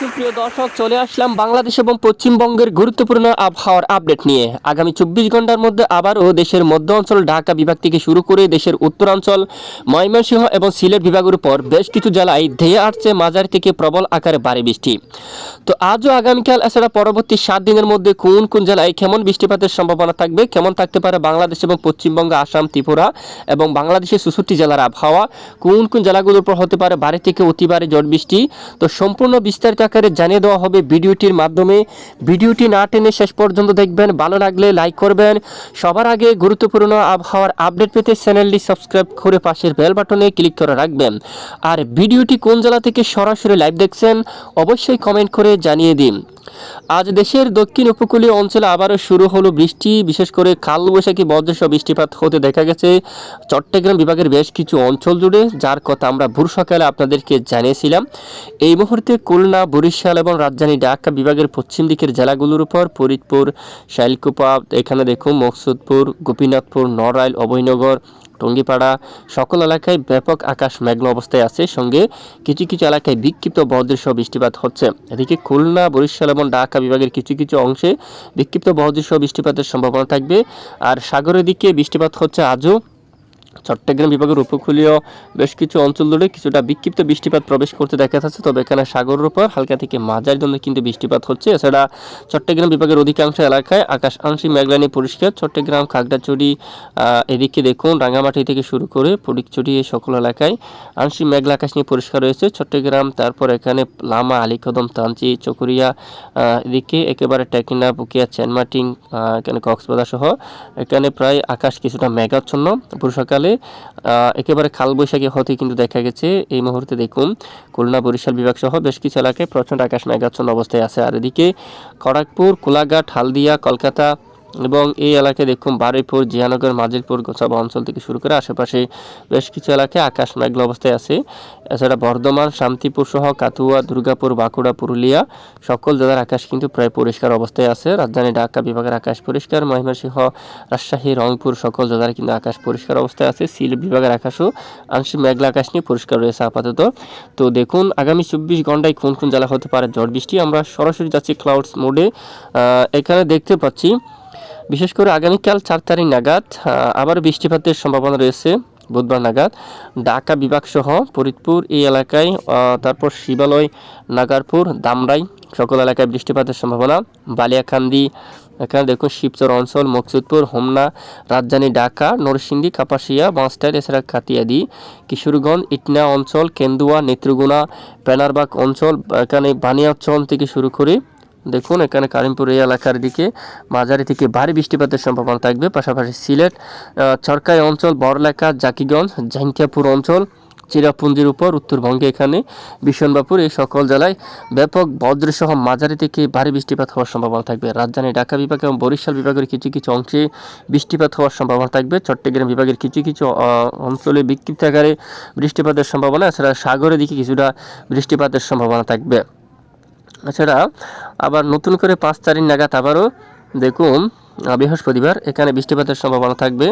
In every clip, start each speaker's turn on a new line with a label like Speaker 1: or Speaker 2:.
Speaker 1: সুপ্রিয় দর্শক, চলে আসলাম বাংলাদেশ এবং পশ্চিমবঙ্গের গুরুত্বপূর্ণ আবহাওয়ার আপডেট নিয়ে। আগামী চব্বিশ ঘণ্টার মধ্যে আবারও দেশের মধ্য অঞ্চল ঢাকা বিভাগ থেকে শুরু করে দেশের উত্তরাঞ্চল, ময়মনসিংহ এবং সিলেট বিভাগের উপর বেশ কিছু জেলায় ধেয়ে আসছে মাঝারি থেকে প্রবল আকারে ভারী বৃষ্টি। তো আজও আগামীকাল, এছাড়া পরবর্তী সাত দিনের মধ্যে কোন কোন জেলায় কেমন বৃষ্টিপাতের সম্ভাবনা থাকবে, কেমন থাকতে পারে বাংলাদেশ এবং পশ্চিমবঙ্গ, আসাম, ত্রিপুরা এবং বাংলাদেশের চৌষট্টি জেলার আবহাওয়া, কোন কোন জেলাগুলোর উপর হতে পারে ভারী থেকে অতিবারে ঝড় বৃষ্টি। তো সম্পূর্ণ বিস্তারিত আকারে জানিয়ে দেওয়া হবে ভিডিওটির মাধ্যমে। ভিডিওটি না টেনে শেষ পর্যন্ত দেখবেন। ভালো লাগলে লাইক করবেন। সবার আগে গুরুত্বপূর্ণ আবহাওয়ার আপডেট পেতে চ্যানেলটি সাবস্ক্রাইব করে পাশের বেল বাটনে ক্লিক করে রাখবেন। আর ভিডিওটি কোন জেলা থেকে সরাসরি লাইভ দেখছেন, অবশ্যই কমেন্ট করে জানিয়ে দিন। আজ দেশের দক্ষিণ উপকূলীয় অঞ্চলে আবারও শুরু হলো বৃষ্টি। বিশেষ করে কালবৈশাখী বজ্রসহ বৃষ্টিপাত হতে দেখা গেছে। চট্টগ্রাম বিভাগের বেশ কিছু অঞ্চল জুড়ে, যার কথা আমরা ভোর সকালে আপনাদেরকে জানিয়েছিলাম। এই মুহূর্তে খুলনা, বরিশাল এবং রাজধানী ঢাকা বিভাগের পশ্চিম দিকের জেলাগুলোর উপর ফরিদপুর, শাইলকুপা, এখানে দেখুন মকসুদপুর, গোপীনাথপুর, নড়াইল, অভয়নগর টঙ্গিপাড়া সকল এলাকায় ব্যাপক আকাশ মেঘন অবস্থায় আছে। সঙ্গে কিছু কিছু এলাকায় বিক্ষিপ্ত বহদৃশ্য বৃষ্টিপাত হচ্ছে। এদিকে খুলনা, বরিশাল এবং ঢাকা বিভাগের কিছু কিছু অংশে বিক্ষিপ্ত বহদৃশ্য বৃষ্টিপাতের সম্ভাবনা থাকবে। আর সাগরের দিকে বৃষ্টিপাত হচ্ছে আজও। চট্টগ্রাম বিভাগের উপকূলীয় বেশ কিছু অঞ্চল জুড়ে কিছুটা বিক্ষিপ্ত বৃষ্টিপাত প্রবেশ করতে দেখা যাচ্ছে। তবে এখানে সাগরের উপর হালকা থেকে মাঝারি ধরনের কিন্তু বৃষ্টিপাত হচ্ছে। এছাড়া চট্টগ্রাম বিভাগের অধিকাংশ এলাকায় আকাশ আংশিক মেঘলানি পরিষ্কার। চট্টগ্রাম, খাগড়াছড়ি এদিকে দেখুন রাঙামাটি থেকে শুরু করে এই সকল এলাকায় আংশিক মেঘলা আকাশ নিয়ে পরিষ্কার রয়েছে। চট্টগ্রাম, তারপর এখানে লামা, আলীকদম তাঞ্চি চকরিয়া এদিকে একেবারে টেকিনা, বুকিয়া, চেনমাটিং এখানে কক্সবাজার সহ এখানে প্রায় আকাশ কিছুটা মেঘাচ্ছন্ন। বর্ষাকালে আহ, একেবারে খাল বৈশাখী হতে কিন্তু দেখা গেছে। এই মুহূর্তে দেখুন খুলনা বরিশাল বিভাগ সহ বেশ কিছু এলাকায় প্রচণ্ড আকাশ নাগাচ্ছন্ন অবস্থায় আছে। আর এদিকে খড়গপুর কোলাঘাট হালদিয়া কলকাতা এবং এই এলাকায় দেখুন বারুইপুর, জিয়ানগর, মাজিলপুর গোসাবা অঞ্চল থেকে শুরু করে আশেপাশে বেশ কিছু এলাকায় আকাশ মেঘলা অবস্থায় আছে। এছাড়া বর্ধমান, শান্তিপুর সহ কাতুয়া, দুর্গাপুর, বাঁকুড়া, পুরুলিয়া সকল জেলার আকাশ কিন্তু প্রায় পরিষ্কার অবস্থায় আছে। রাজধানী ঢাকা বিভাগের আকাশ পরিষ্কার, ময়মনসিংহ, রাজশাহী, রংপুর সকল জেলার কিন্তু আকাশ পরিষ্কার অবস্থায় আছে। সিলেট বিভাগের আকাশও আংশিক মেঘলা আকাশ নিয়ে পরিষ্কার রয়েছে আপাতত। তো দেখুন, আগামী চব্বিশ ঘন্টায় কোন কোন জেলা হতে পারে ঝড় বৃষ্টি? আমরা সরাসরি যাচ্ছি ক্লাউডস মোডে এখানে দেখতে পাচ্ছি বিশেষ করে আগামীকাল চার তারিখ নাগাদ আবার বৃষ্টিপাতের সম্ভাবনা রয়েছে বুধবার নাগাদ। ঢাকা বিভাগ সহ ফরিদপুর এই এলাকায় তারপর শিবালয়, নাগারপুর, দামরাই সকল এলাকায় বৃষ্টিপাতের সম্ভাবনা। বালিয়াকান্দি এখানে দেখুন শিবচর অঞ্চল, মকসুদপুর, হোমনা, রাজধানী ঢাকা, নরসিংদী, কাপাসিয়া বাঁশটাইল এছাড়া কাতিয়াদি, কিশোরগঞ্জ, ইটনা অঞ্চল, কেন্দুয়া নেত্রগুনা পেনারবাগ অঞ্চল, এখানে বানিয়াচল থেকে শুরু করে দেখুন, এখানে কারিমপুর এই এলাকার দিকে মাঝারি থেকে ভারী বৃষ্টিপাতের সম্ভাবনা থাকবে। পাশাপাশি সিলেট চরকাই অঞ্চল, বড়লেখা, জাকিগঞ্জ জাইন্তিয়াপুর অঞ্চল, চিরাপুঞ্জির উপর, উত্তরবঙ্গে এখানে বিশনবাপুর এই সকল জেলায় ব্যাপক বজ্রসহ মাঝারি থেকে ভারী বৃষ্টিপাত হওয়ার সম্ভাবনা থাকবে। রাজধানী ঢাকা বিভাগ এবং বরিশাল বিভাগের কিছু কিছু অংশে বৃষ্টিপাত হওয়ার সম্ভাবনা থাকবে। চট্টগ্রাম বিভাগের কিছু কিছু অঞ্চলে বিক্ষিপ্ত আকারে বৃষ্টিপাতের সম্ভাবনা, এছাড়া সাগরের দিকে কিছুটা বৃষ্টিপাতের সম্ভাবনা থাকবে। এছাড়া আবার নতুন করে পাঁচ তারিখ নাগাদ আবারও দেখুন বৃহস্পতিবার এখানে বৃষ্টিপাতের সম্ভাবনা থাকবে।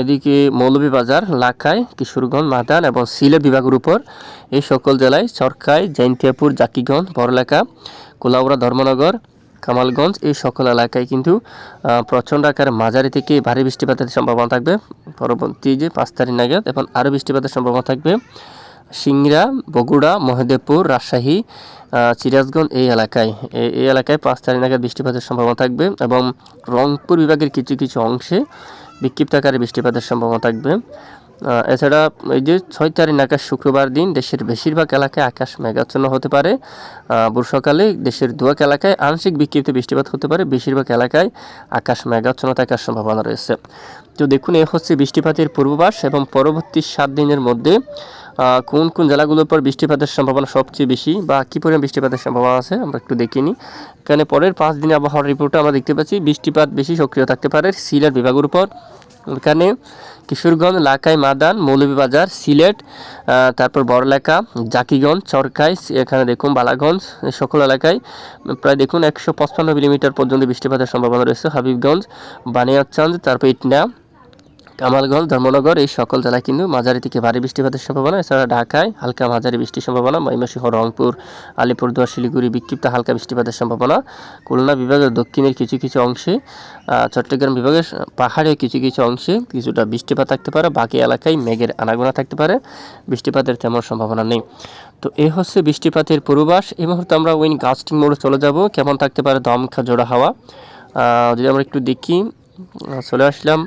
Speaker 1: এদিকে মৌলভীবাজার, লাখাই, কিশোরগঞ্জ, মাদান এবং সিলেট বিভাগের উপর এই সকল জেলায় সরকাই জৈন্তিয়াপুর, জাকিগঞ্জ বড়লেখা কোলাউড়া, ধর্মনগর, কামালগঞ্জ এই সকল এলাকায় কিন্তু প্রচণ্ড আকারে মাঝারি থেকে ভারী বৃষ্টিপাতের সম্ভাবনা থাকবে। পরবর্তী যে পাঁচ তারিখ নাগাদ এবং আরও বৃষ্টিপাতের সম্ভাবনা থাকবে। সিংড়া, বগুড়া মহাদেবপুর রাজশাহী সিরাজগঞ্জ এই এলাকায়। এই- এলাকায় পাঁচ তারিখ নাগাদ বৃষ্টিপাতের সম্ভাবনা থাকবে এবং রংপুর বিভাগের কিছু কিছু অংশে বিক্ষিপ্ত আকারে বৃষ্টিপাতের সম্ভাবনা থাকবে। এছাড়া এই যে ছয় তারিখ নাগাদ শুক্রবার দিন দেশের বেশিরভাগ এলাকায় আকাশ মেঘাচ্ছন্ন হতে পারে। বর্ষাকালে দেশের দুয়াক এলাকায় আংশিক বিক্ষিপ্ত বৃষ্টিপাত হতে পারে। বেশিরভাগ এলাকায় আকাশ মেঘাচ্ছন্ন থাকার সম্ভাবনা রয়েছে। তো দেখুন, এ হচ্ছে বৃষ্টিপাতের পূর্বাভাস এবং পরবর্তী সাত দিনের মধ্যে কোন কোন জেলাগুলোর পর বৃষ্টিপাতের সম্ভাবনা সবচেয়ে বেশি বা কী পরিমাণ বৃষ্টিপাতের সম্ভাবনা আছে আমরা একটু দেখে নিই। এখানে পরের পাঁচ দিন আবহাওয়ার রিপোর্টে আমরা দেখতে পাচ্ছি। বৃষ্টিপাত বেশি সক্রিয় থাকতে পারে সিলেট বিভাগের উপর। এখানে কিশোরগঞ্জ, লাকাই মাদান, মৌলভীবাজার, সিলেট তারপর বড়লেখা জাকিগঞ্জ, চরকাই এখানে দেখুন বালাগঞ্জ সকল এলাকায় প্রায় দেখুন একশো পঁচপান্ন মিলিমিটার পর্যন্ত বৃষ্টিপাতের সম্ভাবনা রয়েছে। হাবিবগঞ্জ বানিয়াচন্দ তারপর ইটনা কামালগঞ্জ, ধর্মনগর, এই সকল জেলায় কিন্তু মাঝারি থেকে ভারী বৃষ্টিপাতের সম্ভাবনা। এছাড়া ঢাকায় হালকা মাঝারি বৃষ্টির সম্ভাবনা। ময়মনসিংহ, রংপুর, আলিপুরদুয়ার, শিলিগুড়ি বিক্ষিপ্ত হালকা বৃষ্টিপাতের সম্ভাবনা। খুলনা বিভাগের দক্ষিণের কিছু কিছু অংশে চট্টগ্রাম বিভাগের পাহাড়ের কিছু কিছু অংশে কিছুটা বৃষ্টিপাত থাকতে পারে। বাকি এলাকায় মেঘের আনাগোনা থাকতে পারে। বৃষ্টিপাতের তেমন সম্ভাবনা নেই। তো এই হচ্ছে বৃষ্টিপাতের পূর্বাভাস। এই মুহূর্তে আমরা উইন গাস্টিং মোড়ে চলে যাব। কেমন থাকতে পারে দমখা জোড়া হাওয়া? যদি আমরা একটু দেখি চলে আসলাম।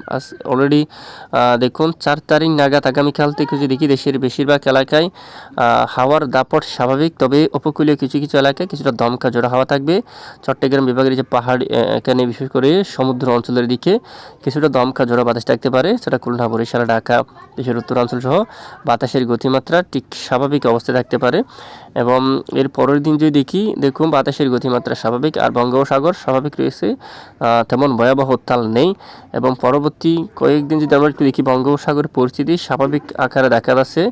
Speaker 1: অলরেডি দেখুন, চার তারিখ নাগাদ আগামীকাল থেকে যদি দেখি দেশের বেশিরভাগ এলাকায় হাওয়ার দাপট স্বাভাবিক, তবে উপকূলীয় কিছু কিছু এলাকায় কিছুটা দমকা জোড়া হাওয়া থাকবে। চট্টগ্রাম বিভাগের যে পাহাড় এখানে বিশেষ করে সমুদ্র অঞ্চলের দিকে কিছুটা দমকা জোড়া বাতাস থাকতে পারে, সেটা খুলনা, বরিশাল, ঢাকা, দেশের উত্তরাঞ্চল সহ বাতাসের গতিমাত্রা ঠিক স্বাভাবিক অবস্থায় থাকতে পারে। এবং এর পরের দিন যদি দেখি, দেখুন, বাতাসের গতিমাত্রা স্বাভাবিক আর বঙ্গোপসাগর স্বাভাবিক রয়েছে তেমন ভয়াবহ উত্তাল নেই। এবং পরবর্তী কয়েকদিন যদি আমরা একটু দেখি বঙ্গোপসাগরের পরিস্থিতি, স্বাভাবিক আকারে দেখা যাচ্ছে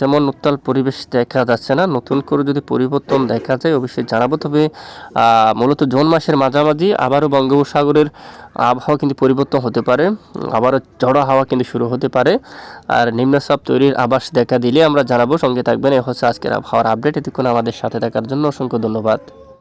Speaker 1: তেমন উত্তাল পরিবেশ দেখা যাচ্ছে না। নতুন করে যদি পরিবর্তন দেখা যায়, অবশ্যই জানাব। তবে মূলত জুন মাসের মাঝামাঝি আবারও বঙ্গোপসাগরের আবহাওয়া কিন্তু পরিবর্তন হতে পারে। আবারও ঝড়ো হাওয়া কিন্তু শুরু হতে পারে। আর নিম্নচাপ তৈরির আবাস দেখা দিলে আমরা জানাব। সঙ্গে থাকবেন, এ হচ্ছে আজকের আবহাওয়ার আপডেট। এতক্ষণ আমাদের সাথে থাকার জন্য অসংখ্য ধন্যবাদ।